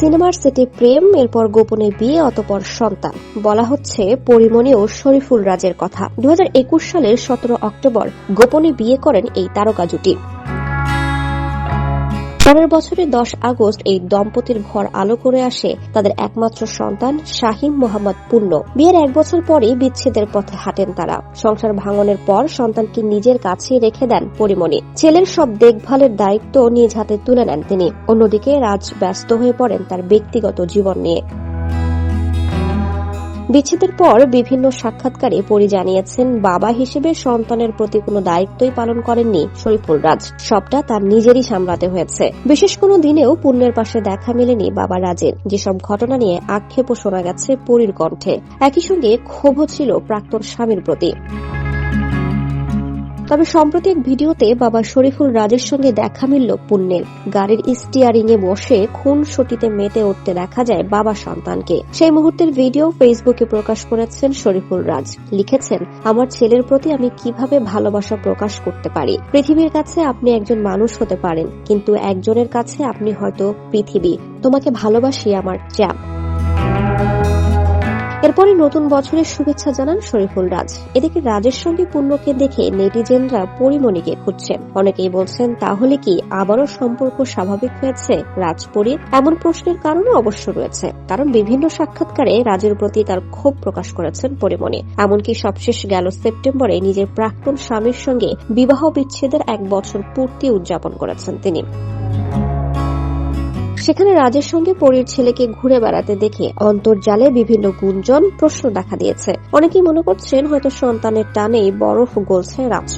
সিনেমার সেটে প্রেম, এরপর গোপনে বিয়ে, অতপর সন্তান। বলা হচ্ছে পরিমণি ও শরীফুল রাজের কথা। দু হাজার একুশ সালের সতেরো অক্টোবর গোপনে বিয়ে করেন এই তারকা জুটি। পরের বছরের দশ আগস্ট এই দম্পতির ঘর আলো করে আসে তাদের একমাত্র সন্তান শাহিম মোহাম্মদ পুণ্য। বিয়ের এক বছর পরেই বিচ্ছেদের পথে হাঁটেন তারা। সংসার ভাঙনের পর সন্তানকে নিজের কাছে রেখে দেন পরিমণি। ছেলের সব দেখভালের দায়িত্ব নিজ হাতে তুলে নেন তিনি। অন্যদিকে রাজ ব্যস্ত হয়ে পড়েন তার ব্যক্তিগত জীবন নিয়ে। বিচ্ছেদের পর বিভিন্ন সাক্ষাৎকারে পরি জানিয়েছেন, বাবা হিসেবে সন্তানের প্রতি কোনো দায়িত্বই পালন করেননি শরীফুল রাজ। সবটা তার নিজেরই সামলাতে হয়েছে। বিশেষ কোনো দিনেও পুণ্যের পাশে দেখা মেলেনি বাবা রাজের। যেসব ঘটনা নিয়ে আক্ষেপও শোনা গেছে পরীর কণ্ঠে। একই সঙ্গে ক্ষোভও ছিল প্রাক্তন স্বামীর প্রতি। তবে সম্প্রতি এক ভিডিওতে বাবা শরীফুল রাজের সঙ্গে দেখা মিলল পুণ্যের। গাড়ির স্টিয়ারিং এ বসে খুন সটিতে মেতে উঠতে দেখা যায় বাবা সন্তানকে। সেই মুহূর্তের ভিডিও ফেসবুকে প্রকাশ করেছেন শরীফুল রাজ। লিখেছেন, আমার ছেলের প্রতি আমি কীভাবে ভালোবাসা প্রকাশ করতে পারি? পৃথিবীর কাছে আপনি একজন মানুষ হতে পারেন, কিন্তু একজনের কাছে আপনি হয়তো পৃথিবী। তোমাকে ভালোবাসি আমার, চ্যাপ। এরপরে নতুন বছরের শুভেচ্ছা জানান শরীফুল রাজ। এদিকে রাজের সঙ্গে পূর্ণকে দেখে নেটিজেনরা পরিমণিকে খুঁজছেন অনেকেই বলছেন, তাহলে কি আবারও সম্পর্ক স্বাভাবিক হয়েছে রাজপরীর এমন প্রশ্নের কারণও অবশ্য রয়েছে। কারণ বিভিন্ন সাক্ষাৎকারে রাজের প্রতি তার ক্ষোভ প্রকাশ করেছেন পরিমণি। এমনকি সবশেষ গেল সেপ্টেম্বরে নিজের প্রাক্তন স্বামীর সঙ্গে বিবাহ বিচ্ছেদের এক বছর পূর্তি উদযাপন করেছেন তিনি। সেখানে রাজের সঙ্গে পরীর ছেলেকে ঘুরে বেড়াতে দেখে অন্তর্জালে বিভিন্ন গুঞ্জন প্রশ্ন দেখা দিয়েছে। অনেকেই মনে করছেন হয়তো সন্তানের টানেই বরফ গলছে রাজ।